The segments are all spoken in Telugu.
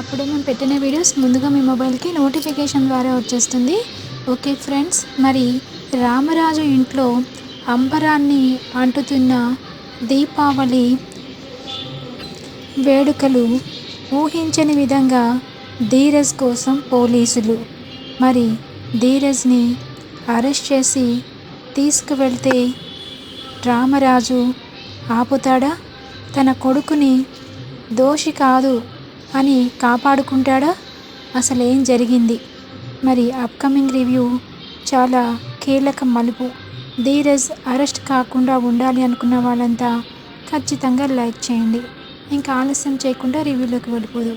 అప్పుడే మేము పెట్టిన వీడియోస్ ముందుగా మీ మొబైల్కి నోటిఫికేషన్ ద్వారా వచ్చేస్తుంది. ఓకే ఫ్రెండ్స్ మరి రామరాజు ఇంట్లో అంబరాన్ని అంటుతున్న దీపావళి వేడుకలు ఊహించని విధంగా ధీరజ్ కోసం పోలీసులు. మరి ధీరజ్ని అరెస్ట్ చేసి తీసుకువెళ్తే రామరాజు ఆపుతాడా? తన కొడుకుని దోషి కాదు అని కాపాడుకుంటాడా? అసలు ఏం జరిగింది? మరి అప్కమింగ్ రివ్యూ చాలా కీలక మలుపు. ధీరజ్ అరెస్ట్ కాకుండా ఉండాలి అనుకున్న వాళ్ళంతా ఖచ్చితంగా లైక్ చేయండి. ఇంకా ఆలస్యం చేయకుండా రివ్యూలోకి వెళ్ళిపోదు.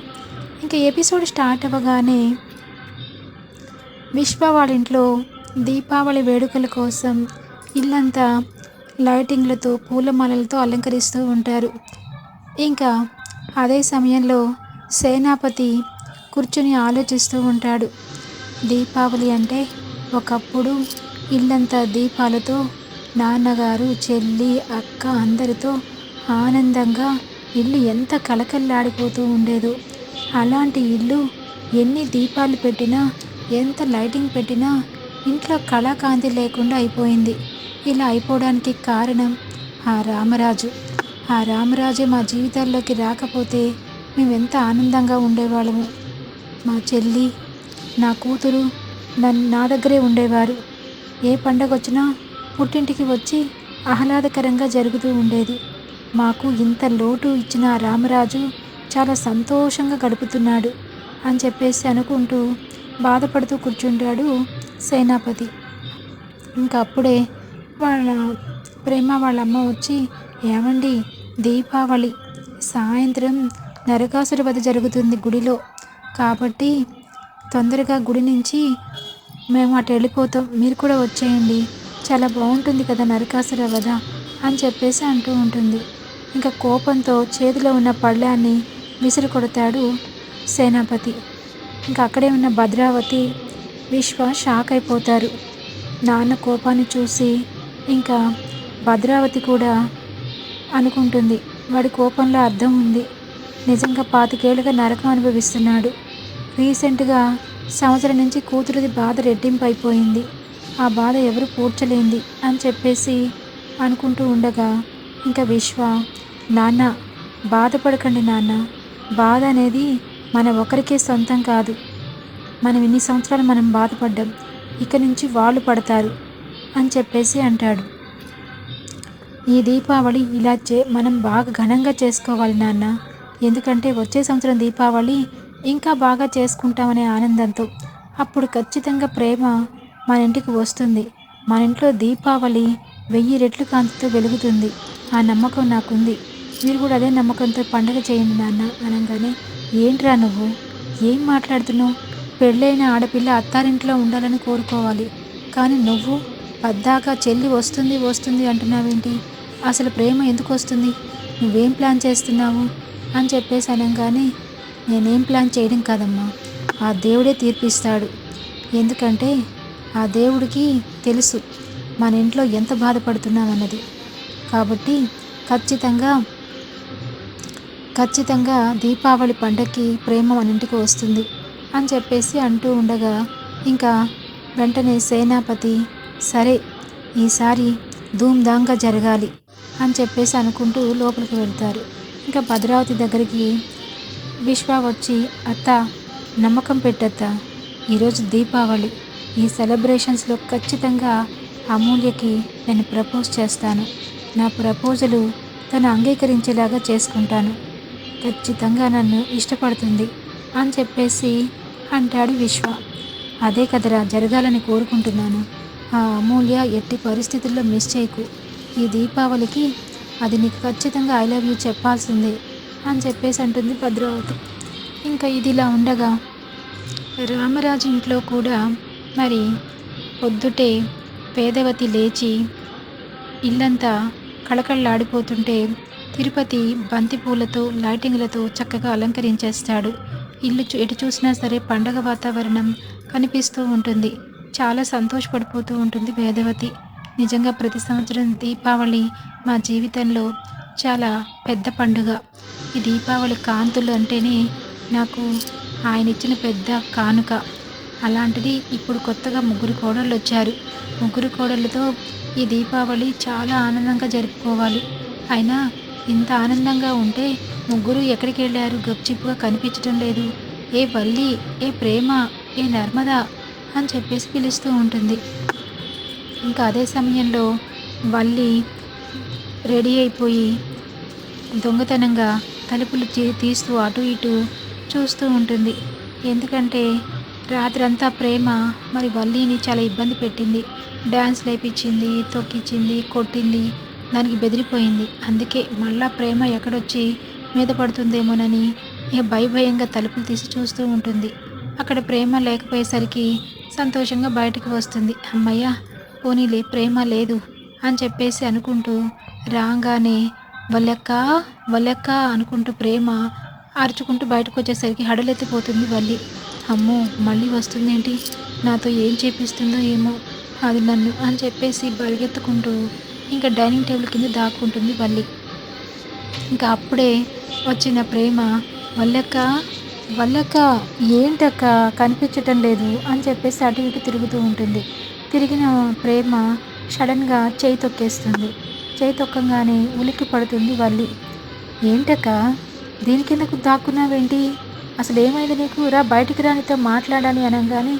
ఇంకా ఎపిసోడ్ స్టార్ట్ అవ్వగానే విశ్వ వాళ్ళ ఇంట్లో దీపావళి వేడుకల కోసం ఇల్లంతా లైటింగ్లతో పూలమాలలతో అలంకరిస్తూ ఉంటారు. ఇంకా అదే సమయంలో సేనాపతి కూర్చుని ఆలోచిస్తూ ఉంటాడు. దీపావళి అంటే ఒకప్పుడు ఇల్లంతా దీపాలతో నాన్నగారు చెల్లి అక్క అందరితో ఆనందంగా ఇల్లు ఎంత కలకల్లాడిపోతూ ఉండేదో. అలాంటి ఇల్లు ఎన్ని దీపాలు పెట్టినా ఎంత లైటింగ్ పెట్టినా ఇంట్లో కళాకాంతి లేకుండా అయిపోయింది. ఇలా అయిపోవడానికి కారణం ఆ రామరాజు. ఆ రామరాజే మా జీవితాల్లోకి రాకపోతే మేము ఎంత ఆనందంగా ఉండేవాళ్ళము. మా చెల్లి నా కూతురు నన్ను నా దగ్గరే ఉండేవారు. ఏ పండగ వచ్చినా పుట్టింటికి వచ్చి ఆహ్లాదకరంగా జరుగుతూ ఉండేది. మాకు ఇంత లోటు ఇచ్చిన రామరాజు చాలా సంతోషంగా గడుపుతున్నాడు అని చెప్పేసి అనుకుంటూ బాధపడుతూ కూర్చుంటాడు సేనాపతి. ఇంకా అప్పుడే వాళ్ళ ప్రేమ వాళ్ళ అమ్మ వచ్చి ఏమండి దీపావళి సాయంత్రం నరకాసుర వధ జరుగుతుంది గుడిలో. కాబట్టి తొందరగా గుడి నుంచి మేము అటు వెళ్ళిపోతాం. మీరు కూడా వచ్చేయండి. చాలా బాగుంటుంది కదా నరకాసుర వధ అని చెప్పేసి అంటూ ఉంటుంది. ఇంకా కోపంతో చేతిలో ఉన్న పళ్ళాన్ని విసిరి కొడతాడు సేనాపతి. ఇంకా అక్కడే ఉన్న భద్రావతి విశ్వ షాక్ అయిపోతారు. నాన్న కోపాన్ని చూసి ఇంకా భద్రావతి కూడా అనుకుంటుంది. వాడి కోపంలో అర్థం ఉంది. నిజంగా పాతికేళ్ళుగా నరకం అనుభవిస్తున్నాడు. రీసెంట్గా సంవత్సరం నుంచి కూతురిది బాధ రెట్టింపు అయిపోయింది ఆ బాధ ఎవరు పూడ్చలేంది అని చెప్పేసి అనుకుంటూ ఉండగా ఇంకా విశ్వ నాన్న బాధపడకండి నాన్న. బాధ అనేది మన ఒకరికే సొంతం కాదు. మనం ఇన్ని సంవత్సరాలు మనం బాధపడ్డాం ఇక నుంచి వాళ్ళు పడతారు అని చెప్పేసి అంటాడు. ఈ దీపావళి ఇలా చే మనం బాగా ఘనంగా చేసుకోవాలి నాన్న. ఎందుకంటే వచ్చే సంవత్సరం దీపావళి ఇంకా బాగా చేసుకుంటామనే ఆనందంతో అప్పుడు ఖచ్చితంగా ప్రేమ మన ఇంటికి వస్తుంది. మన ఇంట్లో దీపావళి వెయ్యి రెట్లు కాంతితో వెలుగుతుంది. ఆ నమ్మకం నాకుంది. మీరు కూడా అదే నమ్మకంతో పండగ చేయండి నాన్న అనగానే. ఏంట్రా నువ్వు? ఏం మాట్లాడుతున్నావు? పెళ్ళైన ఆడపిల్ల అత్తారింట్లో ఉండాలని కోరుకోవాలి. కానీ నువ్వు పద్దాకా చెల్లి వస్తుంది వస్తుంది అంటున్నావేంటి? అసలు ప్రేమ ఎందుకు వస్తుంది? నువ్వేం ప్లాన్ చేస్తున్నావు? అని చెప్పేసి అనగానే నేనేం ప్లాన్ చేయడం కాదమ్మా. ఆ దేవుడే తీర్పిస్తాడు. ఎందుకంటే ఆ దేవుడికి తెలుసు మన ఇంట్లో ఎంత బాధపడుతున్నామన్నది. కాబట్టి ఖచ్చితంగా ఖచ్చితంగా దీపావళి పండగకి ప్రేమ మన ఇంటికి వస్తుంది అని చెప్పేసి అంటూ ఉండగా ఇంకా వెంటనే సేనాపతి సరే ఈసారి ధూమ్ధాంగా జరగాలి అని చెప్పేసి అనుకుంటూ లోపలికి వెళ్తారు. ఇంకా భద్రావతి దగ్గరికి విశ్వ వచ్చి అత్త నమ్మకం పెట్టత్త. ఈరోజు దీపావళి. ఈ సెలబ్రేషన్స్లో ఖచ్చితంగా అమూల్యకి నేను ప్రపోజ్ చేస్తాను. నా ప్రపోజలు తను అంగీకరించేలాగా చేసుకుంటాను. ఖచ్చితంగా నన్ను ఇష్టపడుతుంది అని చెప్పేసి అంటాడు విశ్వ. అదే కదరా జరగాలని కోరుకుంటున్నాను. ఆ అమూల్య ఎట్టి పరిస్థితుల్లో మిస్ చేయకు. ఈ దీపావళికి అది నీకు ఖచ్చితంగా ఐ లవ్ యూ చెప్పాల్సిందే అని చెప్పేసి అంటుంది భద్రావతి. ఇంకా ఇది ఇలా ఉండగా రామరాజు ఇంట్లో కూడా మరి పొద్దుటే పేదవతి లేచి ఇల్లంతా కళకళలాడిపోతుంటే తిరుపతి బంతిపూలతో లైటింగ్లతో చక్కగా అలంకరించేస్తాడు. ఇల్లు ఎటు చూసినా సరే పండగ వాతావరణం కనిపిస్తూ ఉంటుంది. చాలా సంతోషపడిపోతూ ఉంటుంది వేదవతి. నిజంగా ప్రతి సంవత్సరం దీపావళి మా జీవితంలో చాలా పెద్ద పండుగ. ఈ దీపావళి కాంతులు అంటేనే నాకు ఆయన ఇచ్చిన పెద్ద కానుక. అలాంటిది ఇప్పుడు కొత్తగా ముగ్గురు కోడళ్ళు వచ్చారు. ముగ్గురు కోడళ్ళతో ఈ దీపావళి చాలా ఆనందంగా జరుపుకోవాలి. అయినా ఇంత ఆనందంగా ఉంటే ముగ్గురు ఎక్కడికి వెళ్ళారు గప్చిప్పుగా కనిపించడం లేదు. ఏ వల్లి ఏ ప్రేమ ఏ నర్మద అని చెప్పేసి పిలుస్తూ ఉంటుంది. ఇంకా అదే సమయంలో వల్లి రెడీ అయిపోయి దొంగతనంగా తలుపులు తీస్తూ అటు ఇటు చూస్తూ ఉంటుంది. ఎందుకంటే రాత్రంతా ప్రేమ మరి వల్లీని చాలా ఇబ్బంది పెట్టింది. డ్యాన్స్ లేపించింది తొక్కిచ్చింది కొట్టింది దానికి బెదిరిపోయింది. అందుకే మళ్ళా ప్రేమ ఎక్కడొచ్చి మీద పడుతుందేమోనని ఇక భయభయంగా తలుపులు తీసి చూస్తూ ఉంటుంది. అక్కడ ప్రేమ లేకపోయేసరికి సంతోషంగా బయటకు వస్తుంది. అమ్మయ్య పోనీలే ప్రేమ లేదు. అని చెప్పేసి అనుకుంటూ రాగానే వల్లెక్క వల్లెక్క అనుకుంటూ ప్రేమ అరుచుకుంటూ బయటకు వచ్చేసరికి హడలెత్తిపోతుంది వల్లి. అమ్మో మళ్ళీ వస్తుందేంటి? నాతో ఏం చేపిస్తుందో ఏమో? అది నన్ను అని చెప్పేసి పరిగెత్తుకుంటూ ఇంకా డైనింగ్ టేబుల్ కింద దాక్కుంటుంది వల్లి. ఇంకా అప్పుడే వచ్చిన ప్రేమ వల్లక్క వల్లక్క ఏంటక్క? కనిపించటం లేదు అని చెప్పేసి అటు ఇటు తిరుగుతూ ఉంటుంది. తిరిగిన ప్రేమ సడన్గా చేయి తొక్కేస్తుంది. చేయి తొక్కగానే ఉలిక్కి పడుతుంది వల్లి. ఏంటక్క? దీని కిందకు దాక్కున్నావేంటి? అసలు ఏమైంది నీకు? రా బయటికి రానితో మాట్లాడాలి అనగానే.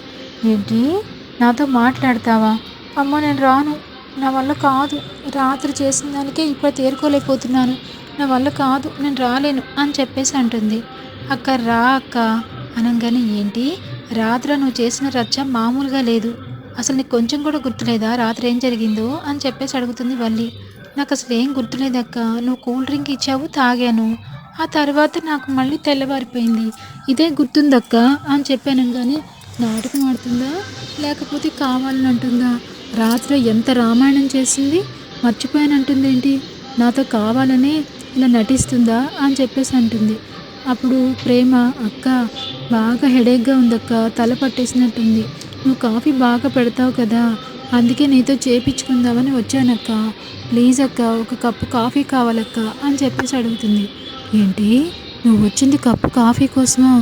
ఏంటి? నాతో మాట్లాడతావా? అమ్మ నేను రాను. నా వల్ల కాదు. రాత్రి చేసిన దానికే ఇప్పుడు తేరుకోలేకపోతున్నాను. నా వల్ల కాదు. నేను రాలేను అని చెప్పేసి అంటుంది. అక్క రా అక్క. అనగానే ఏంటి? రాత్రి నువ్వు చేసిన రచ్చ మామూలుగా లేదు. అసలు నీకు కొంచెం కూడా గుర్తులేదా? రాత్రి ఏం జరిగిందో? అని చెప్పేసి అడుగుతుంది వల్లి. నాకు అసలు ఏం గుర్తులేదక్క. నువ్వు కూల్ డ్రింక్ ఇచ్చావు తాగాను. ఆ తర్వాత నాకు మళ్ళీ తెల్లవారిపోయింది. ఇదే గుర్తుందక్క? అని చెప్పాను కానీ నాటకం ఆడుతుందా? లేకపోతే కావాలని అంటుందా రాత్రి ఎంత రామాయణం చేసింది? మర్చిపోయానంటుంది ఏంటి? నాతో కావాలనే ఇలా నటిస్తుందా? అని చెప్పేసి అంటుంది. అప్పుడు ప్రేమ అక్క బాగా హెడేక్గా ఉందక్క. తల పట్టేసినట్టుంది. నువ్వు కాఫీ బాగా పెడతావు కదా అందుకే నీతో చేపించుకుందామని వచ్చానక్క. ప్లీజ్ అక్క ఒక కప్పు కాఫీ కావాలక్క అని చెప్పేసి అడుగుతుంది. ఏంటి? నువ్వు వచ్చింది కప్పు కాఫీ కోసమా?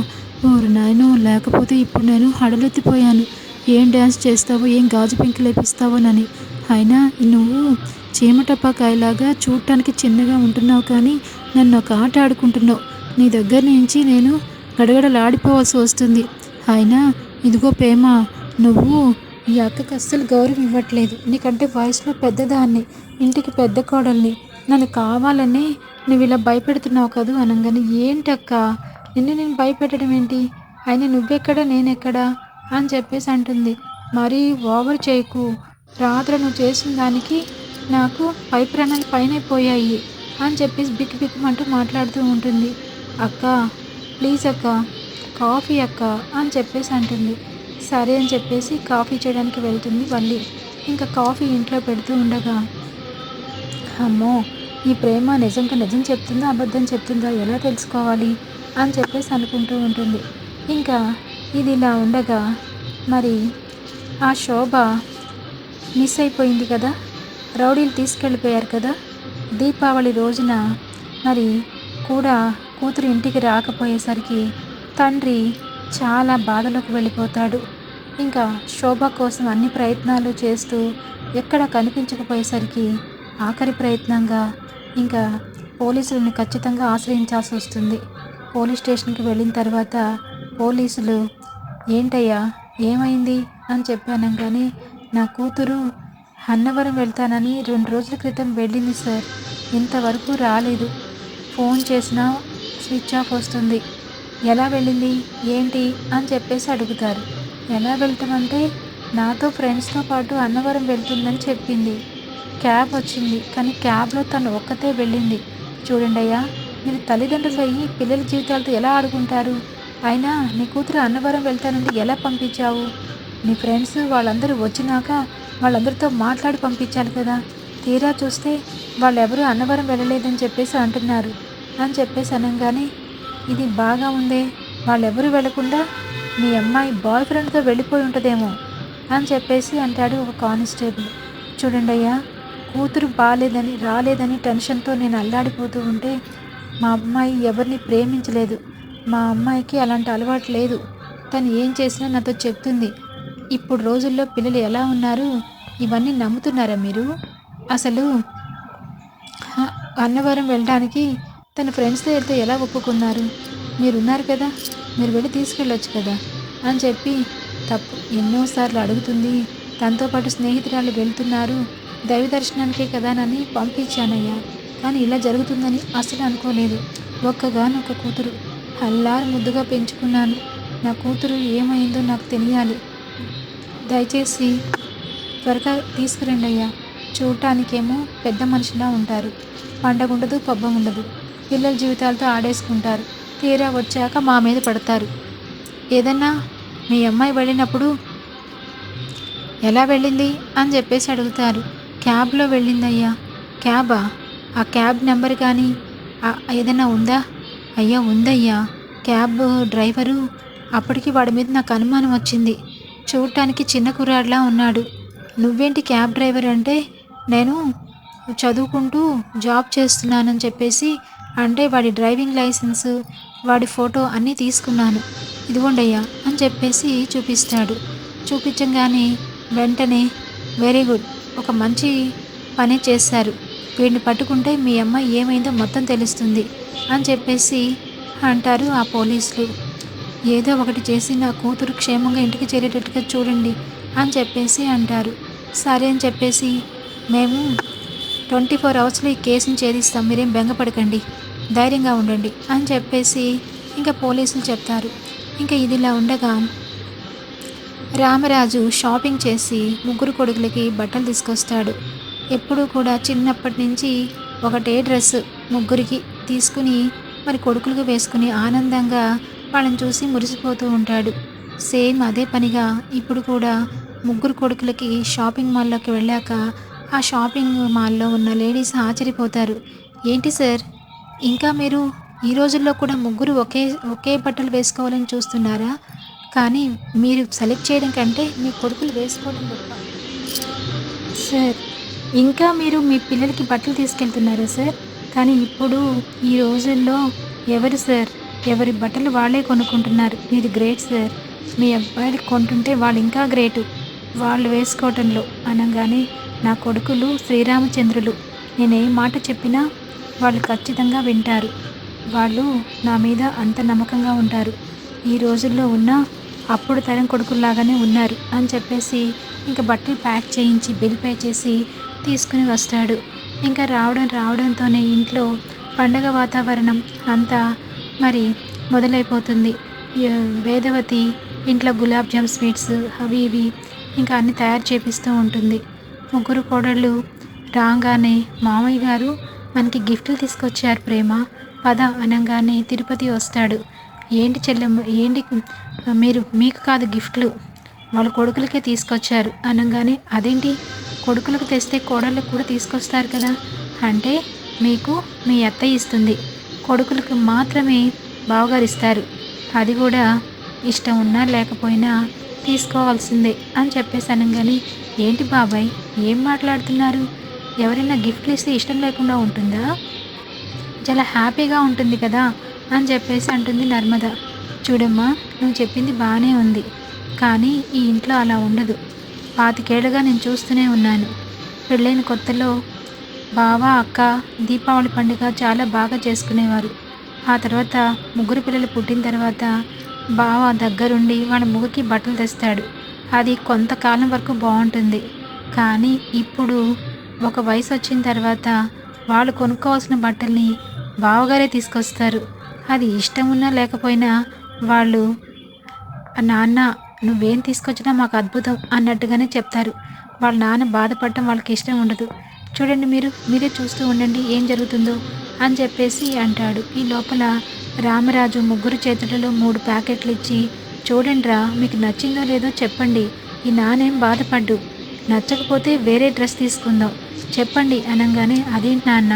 ఓరు నాయను లేకపోతే ఇప్పుడు నేను హడలెత్తిపోయాను. ఏం డ్యాన్స్ చేస్తావో ఏం గాజు పెంకి లేపిస్తావోనని అయినా నువ్వు చీమటప్పకాయలాగా చూడటానికి చిన్నగా ఉంటున్నావు కానీ నన్ను ఒక ఆట ఆడుకుంటున్నావు. నీ దగ్గర నుంచి నేను గడగడలాడిపోవాల్సి వస్తుంది. అయినా ఇదిగో ప్రేమ నువ్వు ఈ అక్కకి అస్సలు గౌరవం ఇవ్వట్లేదు. నీకంటే వయసులో పెద్దదాన్ని ఇంటికి పెద్ద కోడల్ని. నన్ను కావాలని నువ్వు ఇలా భయపెడుతున్నావు కదూ అనగానే ఏంటక్క? నిన్ను నేను భయపెట్టడం ఏంటి? ఆయన నువ్వెక్కడా నేనెక్కడా? అని చెప్పేసి అంటుంది. మరీ ఓవర్ చేయకు. రాత్రి నువ్వు చేసిన దానికి నాకు పై ప్రాణాలు పైన పోయాయి అని చెప్పేసి బిక్ బిక్కుమంటూ మాట్లాడుతూ ఉంటుంది. అక్క ప్లీజ్ అక్క కాఫీ అక్క అని చెప్పేసి అంటుంది. సరే అని చెప్పేసి కాఫీ చేయడానికి వెళ్తుంది వల్లి. ఇంకా కాఫీ ఇంట్లో పెడుతూ ఉండగా అమ్మో ఈ ప్రేమ నిజంగా నిజం చెప్తుందా అబద్ధం చెప్తుందా ఎలా తెలుసుకోవాలి? అని చెప్పేసి అనుకుంటూ ఉంటుంది. ఇంకా ఇది ఇలా ఉండగా మరి ఆ శోభ మిస్ అయిపోయింది కదా? రౌడీలు తీసుకెళ్ళిపోయారు కదా? దీపావళి రోజున మరి కూడా కూతురు ఇంటికి రాకపోయేసరికి తండ్రి చాలా బాధలోకి వెళ్ళిపోతాడు. ఇంకా శోభ కోసం అన్ని ప్రయత్నాలు చేస్తూ ఎక్కడ కనిపించకపోయేసరికి ఆఖరి ప్రయత్నంగా ఇంకా పోలీసులను ఖచ్చితంగా ఆశ్రయించాల్సి వస్తుంది. పోలీస్ స్టేషన్కి వెళ్ళిన తర్వాత పోలీసులు ఏంటయ్యా ఏమైంది? అని చెప్పాను కానీ నా కూతురు అన్నవరం వెళ్తానని రెండు రోజుల క్రితం వెళ్ళింది సార్. ఇంతవరకు రాలేదు. ఫోన్ చేసినా స్విచ్ ఆఫ్ వస్తుంది. ఎలా వెళ్ళింది? ఏంటి? అని చెప్పేసి అడుగుతారు. ఎలా వెళ్తామంటే నాతో ఫ్రెండ్స్తో పాటు అన్నవరం వెళ్తుందని చెప్పింది. క్యాబ్ వచ్చింది కానీ క్యాబ్లో తను ఒక్కతే వెళ్ళింది. చూడండి అయ్యా మీరు తల్లిదండ్రులు అయ్యి పిల్లల జీవితాలతో ఎలా ఆడుకుంటారు? అయినా నీ కూతురు అన్నవరం వెళ్తానంటే ఎలా పంపించావు? నీ ఫ్రెండ్స్ వాళ్ళందరూ వచ్చినాక వాళ్ళందరితో మాట్లాడి పంపించాలి కదా. తీరా చూస్తే వాళ్ళెవరూ అన్నవరం వెళ్ళలేదని చెప్పేసి అంటున్నారు. అని చెప్పేసి అనగానే ఇది బాగా ఉందే వాళ్ళెవరూ వెళ్ళకుండా మీ అమ్మాయి బాయ్ ఫ్రెండ్తో వెళ్ళిపోయి ఉంటుందేమో అని చెప్పేసి అంటాడు ఒక కానిస్టేబుల్. చూడండి అయ్యా కూతురు బాగాలేదని రాలేదని టెన్షన్తో నేను అల్లాడిపోతూ ఉంటే మా అమ్మాయి ఎవరిని ప్రేమించలేదు. మా అమ్మాయికి అలాంటి అలవాటు లేదు. తను ఏం చేసినా నాతో చెప్తుంది. ఇప్పుడు రోజుల్లో పిల్లలు ఎలా ఉన్నారు? ఇవన్నీ నమ్ముతున్నారా మీరు? అసలు అన్నవరం వెళ్ళడానికి తన ఫ్రెండ్స్తో వెళ్తే ఎలా ఒప్పుకున్నారు? మీరున్నారు కదా? మీరు వెళ్ళి తీసుకెళ్ళొచ్చు కదా అని చెప్పి తప్పు ఎన్నోసార్లు అడుగుతుంది. తనతో పాటు స్నేహితురాలు వెళ్తున్నారు. దైవ దర్శనానికే కదా నని పంపించానయ్యా. కానీ ఇలా జరుగుతుందని అసలు అనుకోలేదు. ఒక్కగానొక్క కూతురు. అల్లారు ముద్దుగా పెంచుకున్నాను. నా కూతురు ఏమైందో నాకు తెలియాలి. దయచేసి త్వరగా తీసుకురండి అయ్యా చూడటానికేమో పెద్ద మనిషిలా ఉంటారు. పండగ ఉండదు పబ్బం ఉండదు. పిల్లల జీవితాలతో ఆడేసుకుంటారు. తీరా వచ్చాక మా మీద పడతారు. ఏదన్నా మీ అమ్మాయి వెళ్ళినప్పుడు ఎలా వెళ్ళింది? అని చెప్పేసి అడుగుతారు. క్యాబ్లో వెళ్ళిందయ్యా. క్యాబా? ఆ క్యాబ్ నెంబర్ కానీ ఏదైనా ఉందా? అయ్యా ఉందయ్యా. క్యాబ్ డ్రైవరు అప్పటికి వాడి మీద నాకు అనుమానం వచ్చింది. చూడటానికి చిన్న కుర్రాడిలా ఉన్నాడు. నువ్వేంటి క్యాబ్ డ్రైవర్ అంటే? నేను చదువుకుంటూ జాబ్ చేస్తున్నానని చెప్పేసి అంటే వాడి డ్రైవింగ్ లైసెన్స్ వాడి ఫోటో అన్నీ తీసుకున్నాను. ఇదిగోండయ్యా అని చెప్పేసి చూపిస్తాడు. చూపించగానే వెంటనే వెరీ గుడ్ ఒక మంచి పని చేశారు. వీడిని పట్టుకుంటే మీ అమ్మాయి ఏమైందో మొత్తం తెలుస్తుంది అని చెప్పేసి అంటారు ఆ పోలీసులు. ఏదో ఒకటి చేసి నా కూతురు క్షేమంగా ఇంటికి చేరేటట్టుగా చూడండి అని చెప్పేసి అంటారు. సరే అని చెప్పేసి మేము ట్వంటీ ఫోర్ అవర్స్లో ఈ కేసుని ఛేదిస్తాం. మీరేం బెంగపడకండి ధైర్యంగా ఉండండి అని చెప్పేసి ఇంకా పోలీసులు చెప్తారు. ఇంకా ఇదిలా ఉండగా రామరాజు షాపింగ్ చేసి ముగ్గురు కొడుకులకి బట్టలు తీసుకొస్తాడు. ఎప్పుడూ కూడా చిన్నప్పటి నుంచి ఒకటే డ్రెస్ ముగ్గురికి తీసుకుని మరి కొడుకులకు వేసుకుని ఆనందంగా వాళ్ళని చూసి మురిసిపోతూ ఉంటాడు. సేమ్ అదే పనిగా ఇప్పుడు కూడా ముగ్గురు కొడుకులకి షాపింగ్ మాల్లోకి వెళ్ళాక ఆ షాపింగ్ మాల్లో ఉన్న లేడీస్ ఆశ్చర్యపోతారు. ఏంటి సార్ ఇంకా మీరు ఈ రోజుల్లో కూడా ముగ్గురు ఒకే ఒకే బట్టలు వేసుకోవాలని చూస్తున్నారా? కానీ మీరు సెలెక్ట్ చేయడం కంటే మీ కొడుకులు వేసుకోవడం గొప్ప సార్ ఇంకా మీరు మీ పిల్లలకి బట్టలు తీసుకెళ్తున్నారా సార్? కానీ ఇప్పుడు ఈ రోజుల్లో ఎవరు సార్? ఎవరి బట్టలు వాళ్ళే కొనుక్కుంటున్నారు. మీరు గ్రేట్ సార్. మీ అబ్బాయిలు కొంటుంటే వాళ్ళు ఇంకా గ్రేటు. వాళ్ళు వేసుకోవటంలో. అనగానే నా కొడుకులు శ్రీరామచంద్రులు. నేను ఏ మాట చెప్పినా వాళ్ళు ఖచ్చితంగా వింటారు. వాళ్ళు నా మీద అంత నమ్మకంగా ఉంటారు. ఈ రోజుల్లో ఉన్న అప్పుడు తరం కొడుకుల్లాగానే ఉన్నారు అని చెప్పేసి ఇంకా బట్టలు ప్యాక్ చేయించి బిల్ పే చేసి తీసుకుని వస్తాడు. ఇంకా రావడం రావడంతోనే ఇంట్లో పండగ వాతావరణం అంతా మరి మొదలైపోతుంది. వేదవతి ఇంట్లో గులాబ్ జామ్ స్వీట్స్ అవి ఇవి ఇంకా అన్ని తయారు చేపిస్తూ ఉంటుంది. ముగ్గురు కోడళ్ళు రాగానే మామయ్య గారు మనకి గిఫ్ట్లు తీసుకొచ్చారు ప్రేమ. పద అనగానే తిరుపతి వస్తాడు. ఏంటి చెల్లెమ్మ ఏంటి మీరు మీకు కాదు గిఫ్ట్లు. వాళ్ళ కొడుకులకే తీసుకొచ్చారు. అనగానే అదేంటి? కొడుకులకు తెస్తే కోడళ్ళకు కూడా తీసుకొస్తారు కదా? అంటే మీకు మీ అత్తయ్య ఇస్తుంది. కొడుకులకు మాత్రమే బావగారు ఇస్తారు అది కూడా ఇష్టం ఉన్నా లేకపోయినా తీసుకోవాల్సిందే అని చెప్పేసి అనగానే ఏంటి బాబాయ్ ఏం మాట్లాడుతున్నారు? ఎవరైనా గిఫ్ట్లు ఇస్తే ఇష్టం లేకుండా ఉంటుందా? చాలా హ్యాపీగా ఉంటుంది కదా అని చెప్పేసి అంటుంది నర్మద. చూడమ్మా నువ్వు చెప్పింది బాగానే ఉంది కానీ ఈ ఇంట్లో అలా ఉండదు. పాతికేళ్ళుగా నేను చూస్తూనే ఉన్నాను. పెళ్ళైన కొత్తలో బావ అక్క దీపావళి పండుగ చాలా బాగా చేసుకునేవారు. ఆ తర్వాత ముగ్గురు పిల్లలు పుట్టిన తర్వాత బావ దగ్గరుండి వాళ్ళ ముగ్గురికి బట్టలు తెస్తాడు. అది కొంతకాలం వరకు బాగుంటుంది కానీ ఇప్పుడు ఒక వయసు వచ్చిన తర్వాత వాళ్ళు కొనుక్కోవాల్సిన బట్టల్ని బావగారే తీసుకొస్తారు. అది ఇష్టం ఉన్నా లేకపోయినా వాళ్ళు నాన్న నువ్వేం తీసుకొచ్చినా మాకు అద్భుతం అన్నట్టుగానే చెప్తారు. వాళ్ళ నాన్న బాధపడటం వాళ్ళకి ఇష్టం ఉండదు. చూడండి మీరు మీరే చూస్తూ ఉండండి ఏం జరుగుతుందో అని చెప్పేసి అంటాడు. ఈ లోపల రామరాజు ముగ్గురు చేతులలో మూడు ప్యాకెట్లు ఇచ్చి చూడండిరా మీకు నచ్చిందో లేదో చెప్పండి. ఈ నానేం బాధపడ్డు. నచ్చకపోతే వేరే డ్రెస్ తీసుకుందాం. చెప్పండి అనగానే అదేంటి నాన్న?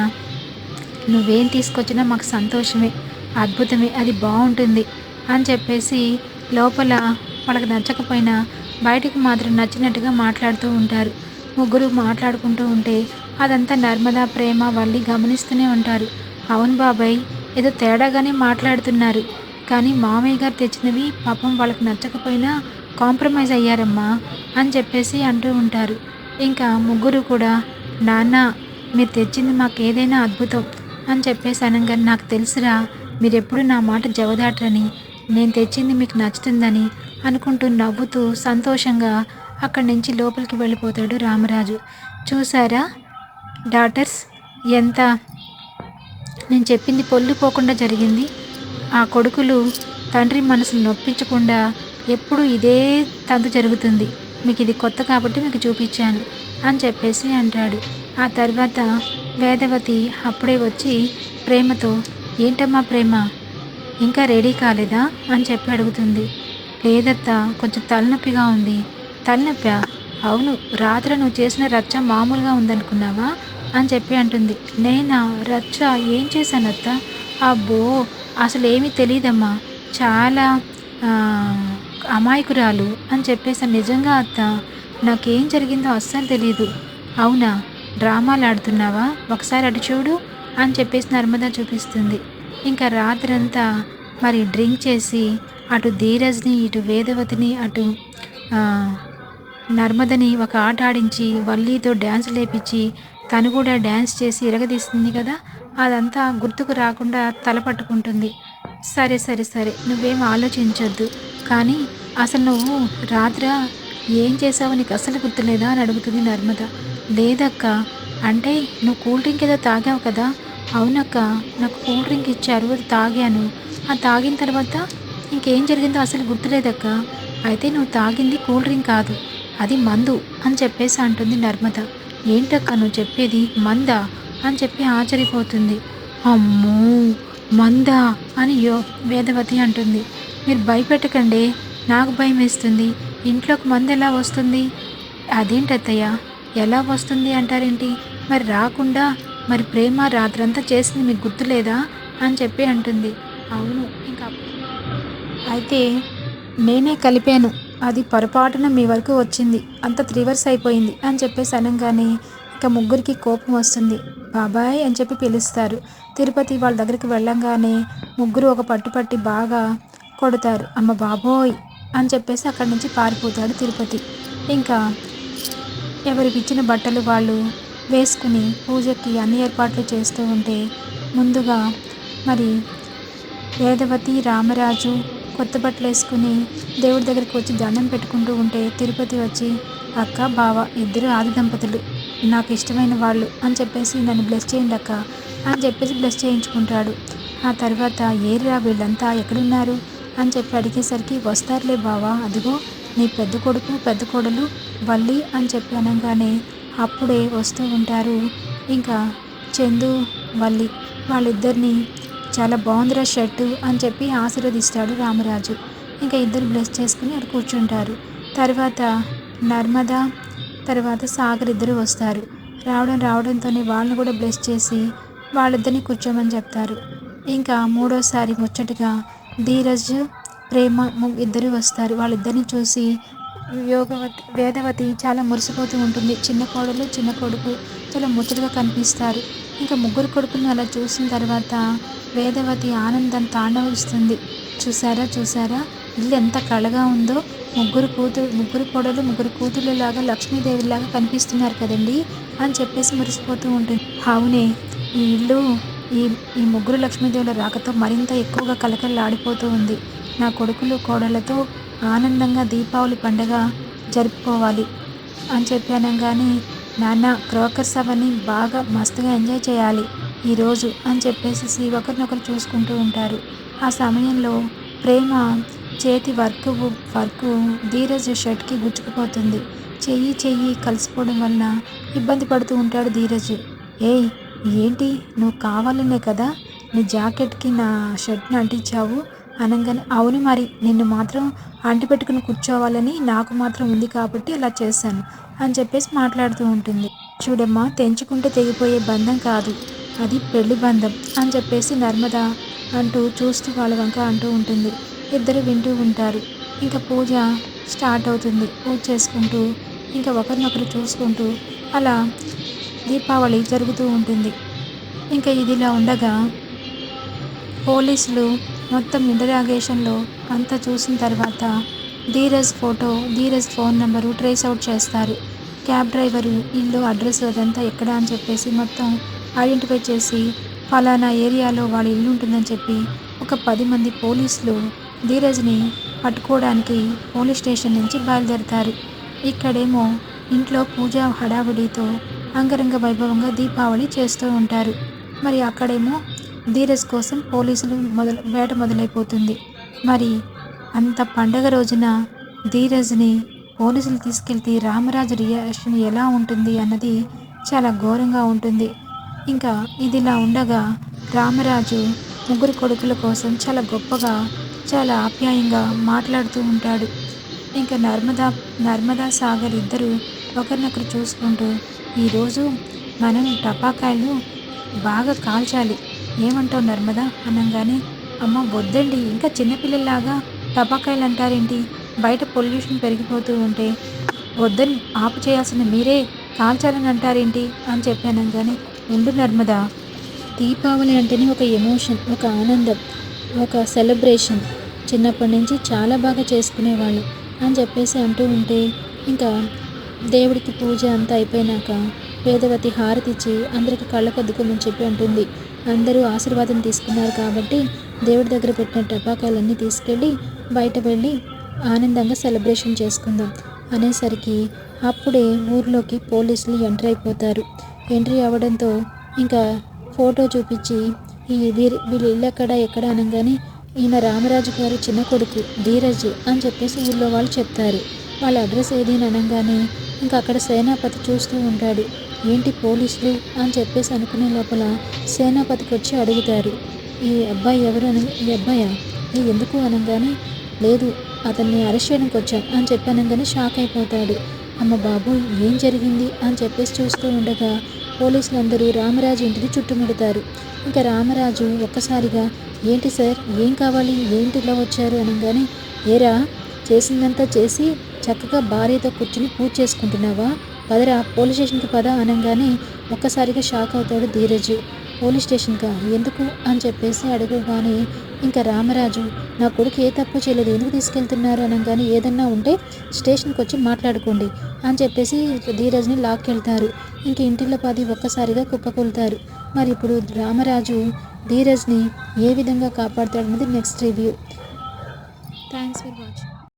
నువ్వేం తీసుకొచ్చినా మాకు సంతోషమే అద్భుతమే అది బాగుంటుంది అని చెప్పేసి లోపల వాళ్ళకి నచ్చకపోయినా బయటికి మాత్రం నచ్చినట్టుగా మాట్లాడుతూ ఉంటారు. ముగ్గురు మాట్లాడుకుంటూ ఉంటే అదంతా నర్మదా ప్రేమ వల్లి గమనిస్తూనే ఉంటారు. అవును బాబాయ్ ఏదో తేడాగానే మాట్లాడుతున్నారు. కానీ మామయ్య గారు తెచ్చినవి పాపం వాళ్ళకి నచ్చకపోయినా కాంప్రమైజ్ అయ్యారమ్మా అని చెప్పేసి అంటూ ఉంటారు. ఇంకా ముగ్గురు కూడా నాన్న మీరు తెచ్చింది మాకు ఏదైనా అద్భుతం అని చెప్పేసి అనగా నాకు తెలుసురా మీరెప్పుడు నా మాట జవదాటరని నేను తెచ్చింది మీకు నచ్చుతుందని అనుకుంటూ నవ్వుతూ సంతోషంగా అక్కడి నుంచి లోపలికి వెళ్ళిపోతాడు రామరాజు. చూసారా డాటర్స్ ఎంత? నేను చెప్పింది పొల్లిపోకుండా జరిగింది. ఆ కొడుకులు తండ్రి మనసును నొప్పించకుండా ఎప్పుడు ఇదే తంతు జరుగుతుంది. మీకు ఇది కొత్త కాబట్టి మీకు చూపించాను. అని చెప్పేసి అంటాడు. ఆ తర్వాత వేదవతి అప్పుడే వచ్చి ప్రేమతో ఏంటమ్మా ప్రేమ? ఇంకా రెడీ కాలేదా? అని చెప్పి అడుగుతుంది. లేదత్త కొంచెం తలనొప్పిగా ఉంది. తలనొప్పి? అవును రాత్రి నువ్వు చేసిన రచ్చ మామూలుగా ఉందనుకున్నావా? అని చెప్పి అంటుంది. నేనా? రచ్చ? ఏం చేశానత్త? అబ్బో అసలు ఏమీ తెలియదమ్మా చాలా అమాయకురాలు అని చెప్పేసి నిజంగా అత్త నాకేం జరిగిందో అస్సలు తెలియదు అవునా? డ్రామాలు ఆడుతున్నావా? ఒకసారి అటు చూడు అని చెప్పేసి నర్మదా చూపిస్తుంది. ఇంకా రాత్రంతా మరి డ్రింక్ చేసి అటు ధీరజ్ని ఇటు వేదవతిని అటు నర్మదని ఒక ఆట ఆడించి వల్లీతో డ్యాన్స్ లేపించి తను కూడా డ్యాన్స్ చేసి ఇరగదీస్తుంది కదా? అదంతా గుర్తుకు రాకుండా తల పట్టుకుంటుంది. సరే సరే సరే నువ్వేం ఆలోచించొద్దు. కానీ అసలు నువ్వు రాత్ర ఏం చేసావు నీకు అసలు గుర్తులేదా అని అడుగుతుంది నర్మద. లేదక్క అంటే నువ్వు కూల్ డ్రింక్ ఏదో తాగావు కదా? అవునక్క నాకు కూల్ డ్రింక్ ఇచ్చారు అది తాగాను. ఆ తాగిన తర్వాత ఇంకేం జరిగిందో అసలు గుర్తులేదక్క. అయితే నువ్వు తాగింది కూల్ డ్రింక్ కాదు అది మందు అని చెప్పేసి అంటుంది నర్మద. ఏంటక్క నువ్వు చెప్పేది మందా అని చెప్పి ఆశ్చర్యపోతుంది. అమ్మో మందా అని యో వేదవతి అంటుంది. మీరు భయపెట్టకండి నాకు భయం వేస్తుంది ఇంట్లోకి మందు ఎలా వస్తుంది? అదేంటత్తయ్య? ఎలా వస్తుంది అంటారేంటి? మరి రాకుండా మరి ప్రేమ రాత్రంతా చేసింది మీకు గుర్తులేదా? అని చెప్పి అంటుంది. అవును ఇంకా అయితే నేనే కలిపాను. అది పొరపాటున మీ వరకు వచ్చింది. అంత త్రివర్స్ అయిపోయింది అని చెప్పేసి అనగానే ఇక ముగ్గురికి కోపం వస్తుంది. బాబాయ్ అని చెప్పి పిలుస్తారు. తిరుపతి వాళ్ళ దగ్గరికి వెళ్ళంగానే ముగ్గురు ఒక పట్టుపట్టి బాగా కొడతారు. అమ్మ బాబోయ్! అని చెప్పేసి అక్కడి నుంచి పారిపోతాడు తిరుపతి. ఇంకా ఎవరికి ఇచ్చిన బట్టలు వాళ్ళు వేసుకుని పూజకి అన్ని ఏర్పాట్లు చేస్తూ ఉంటే ముందుగా మరి వేదవతి రామరాజు కొత్త బట్టలు వేసుకుని దేవుడి దగ్గరికి వచ్చి దండం పెట్టుకుంటూ ఉంటే తిరుపతి వచ్చి అక్క బావ ఇద్దరు ఆది దంపతులు. నాకు ఇష్టమైన వాళ్ళు అని చెప్పేసి నన్ను బ్లెస్ చేయండి అక్క అని చెప్పేసి బ్లెస్ చేయించుకుంటాడు. ఆ తర్వాత ఏరిరా వీళ్ళంతా ఎక్కడున్నారు? అని చెప్పి అడిగేసరికి వస్తారులే బావా అదిగో నీ పెద్ద కొడుకు పెద్ద కొడలు వల్లి అని చెప్పి అనగానే అప్పుడే వస్తూ ఉంటారు. ఇంకా చందు వల్లి వాళ్ళిద్దరిని చాలా బాగుందిరా షర్టు అని చెప్పి ఆశీర్వదిస్తాడు రామరాజు. ఇంకా ఇద్దరు బ్లెస్ చేసుకుని అక్కడ కూర్చుంటారు. తర్వాత నర్మద తర్వాత సాగర్ ఇద్దరు వస్తారు. రావడం రావడంతోనే వాళ్ళని కూడా బ్లెస్ చేసి వాళ్ళిద్దరిని కూర్చోమని చెప్తారు. ఇంకా మూడోసారి ముచ్చటగా ధీరజ్ ప్రేమ ఇద్దరు వస్తారు. వాళ్ళిద్దరిని చూసి యోగవతి వేదవతి చాలా మురిసిపోతూ ఉంటుంది. చిన్న కోడలు చిన్న కొడుకు చాలా ముచ్చటగా కనిపిస్తారు. ఇంకా ముగ్గురు కొడుకుని అలా చూసిన తర్వాత వేదవతి ఆనందం తాండవిస్తుంది. చూసారా చూసారా ఇల్లు ఎంత కళగా ఉందో. ముగ్గురు కూతురు ముగ్గురు కొడలు ముగ్గురు కూతురులాగా లక్ష్మీదేవిలాగా కనిపిస్తున్నారు కదండి అని చెప్పేసి మురిసిపోతూ ఉంటుంది. అవునే ఈ ఇల్లు ఈ ఈ ముగ్గురు లక్ష్మీదేవుల రాకతో మరింత ఎక్కువగా కలకలలాడిపోతూ ఉంది. నా కొడుకులు కోడలతో ఆనందంగా దీపావళి పండగ జరుపుకోవాలి అని చెప్పాను కానీ నాన్న క్రోకర్స్ అవన్నీ బాగా మస్తుగా ఎంజాయ్ చేయాలి ఈరోజు అని చెప్పేసి ఒకరినొకరు చూసుకుంటూ ఉంటారు. ఆ సమయంలో ప్రేమ చేతి వర్క్ వర్క్ ధీరజ్ షర్ట్కి గుచ్చుకుపోతుంది. చెయ్యి చెయ్యి కలిసిపోవడం వలన ఇబ్బంది పడుతూ ఉంటాడు ధీరజ్. ఏయ్ ఏంటి? నువ్వు కావాలనే కదా? నీ జాకెట్కి నా షర్ట్ని అంటించావు? అనగానే అవును మరి నిన్ను మాత్రం అంటి పెట్టుకుని కూర్చోవాలని నాకు మాత్రం ఉంది కాబట్టి అలా చేశాను అని చెప్పేసి మాట్లాడుతూ ఉంటుంది. చూడమ్మా తెంచుకుంటే తెగిపోయే బంధం కాదు. అది పెళ్ళి బంధం అని చెప్పేసి నర్మద అంటూ చూస్తూ వాళ్ళ వంక అంటూ ఉంటుంది. ఇద్దరు వింటూ ఉంటారు. ఇంకా పూజ స్టార్ట్ అవుతుంది. పూజ చేసుకుంటూ ఇంకా ఒకరినొకరు చూసుకుంటూ అలా దీపావళి జరుగుతూ ఉంటుంది. ఇంకా ఇదిలా ఉండగా పోలీసులు మొత్తం ఇంటరాగేషన్లో అంతా చూసిన తర్వాత Dheeraj photo Dheeraj phone number trace out చేస్తారు. క్యాబ్ డ్రైవరు ఇల్లు అడ్రస్ అదంతా ఎక్కడ అని చెప్పేసి మొత్తం ఐడెంటిఫై చేసి ఫలానా ఏరియాలో వాళ్ళ ఇల్లు ఉంటుందని చెప్పి ఒక పది మంది పోలీసులు ధీరజ్ని పట్టుకోవడానికి పోలీస్ స్టేషన్ నుంచి బయలుదేరతారు. ఇక్కడేమో ఇంట్లో పూజా హడావిడితో అంగరంగ వైభవంగా దీపావళి చేస్తూ ఉంటారు. మరి అక్కడేమో ధీరజ్ కోసం పోలీసులు మొదలు వేట మొదలైపోతుంది. మరి అంత పండగ రోజున ధీరజ్ని పోలీసులు తీసుకెళ్తే రామరాజు రియాక్షన్ ఎలా ఉంటుంది అన్నది చాలా ఘోరంగా ఉంటుంది. ఇంకా ఇదిలా ఉండగా రామరాజు ముగ్గురు కొడుకుల కోసం చాలా గొప్పగా చాలా ఆప్యాయంగా మాట్లాడుతూ ఉంటాడు. ఇంకా నర్మదా నర్మదా సాగర్ ఇద్దరు ఒకరినొకరు చూసుకుంటూ ఈరోజు మనం టపాకాయలు బాగా కాల్చాలి. ఏమంటావు నర్మదా? అనగానే అమ్మ వద్దండి ఇంకా చిన్నపిల్లల్లాగా టపాకాయలు అంటారేంటి బయట పొల్యూషన్ పెరిగిపోతూ ఉంటే వద్దని ఆపు చేయాల్సిన మీరే కాల్చాలని అంటారేంటి? అని చెప్పాను కానీ ఉండు నర్మదా దీపావళి అంటేనే ఒక ఎమోషన్ ఒక ఆనందం ఒక సెలబ్రేషన్. చిన్నప్పటి నుంచి చాలా బాగా చేసుకునేవాళ్ళు అని చెప్పేసి అంటూ ఉంటే ఇంకా దేవుడికి పూజ అంతా అయిపోయినాక వేదవతి హారతిచ్చి అందరికి కళ్ళకద్దుకోమని చెప్పి అంటుంది. అందరూ ఆశీర్వాదం తీసుకున్నారు కాబట్టి దేవుడి దగ్గర పెట్టిన టపాకాయలన్నీ తీసుకెళ్ళి బయట వెళ్ళి ఆనందంగా సెలబ్రేషన్ చేసుకుందాం అనేసరికి అప్పుడే ఊర్లోకి పోలీసులు ఎంటర్ అయిపోతారు. ఎంట్రీ అవ్వడంతో ఇంకా ఫోటో చూపించి ఈ వీరి వీళ్ళు ఇల్లు ఎక్కడ ఎక్కడ అనగానే ఈయన రామరాజు గారు చిన్న కొడుకు ధీరజ్ అని చెప్పేసి ఊళ్ళో వాళ్ళు చెప్తారు. వాళ్ళ అడ్రస్ ఏది అనగానే ఇంకా అక్కడ సేనాపతి చూస్తూ ఉంటాడు. ఏంటి పోలీసులు? అని చెప్పేసి అనుకునే లోపల సేనాపతికి వచ్చి అడుగుతారు. ఈ అబ్బాయి ఎవరు అని ఈ అబ్బాయా? ఎందుకు అనగానే? లేదు అతన్ని అరెస్ట్ చేయడానికి వచ్చాం అని చెప్పానంగానే షాక్ అయిపోతాడు. అమ్మ బాబు ఏం జరిగింది? అని చెప్పేసి చూస్తూ ఉండగా పోలీసులందరూ రామరాజు ఇంటిని చుట్టుముడతారు. ఇంకా రామరాజు ఒక్కసారిగా ఏంటి సార్? ఏం కావాలి? ఏంటి ఇలా వచ్చారు? అనగానే ఏరా చేసిందంతా చేసి చక్కగా భార్యతో కూర్చుని పూజ చేసుకుంటున్నావా? పదరా పోలీస్ స్టేషన్కి పద అనగానే ఒక్కసారిగా షాక్ అవుతాడు ధీరజు. పోలీస్ స్టేషన్కా? ఎందుకు? అని చెప్పేసి అడుగుగానే ఇంకా రామరాజు నా కొడుకు ఏ తప్పు చేయలేదు ఎందుకు తీసుకెళ్తున్నారు? అనగానే ఏదన్నా ఉంటే స్టేషన్కి వచ్చి మాట్లాడుకోండి అని చెప్పేసి ధీరజ్ని లాక్కెళ్తారు. ఇంక ఇంటిలో పది ఒక్కసారిగా కుప్పకొలుతారు. మరి ఇప్పుడు రామరాజు ధీరజ్ని ఏ విధంగా కాపాడుతాడన్నది next review. Thanks for watching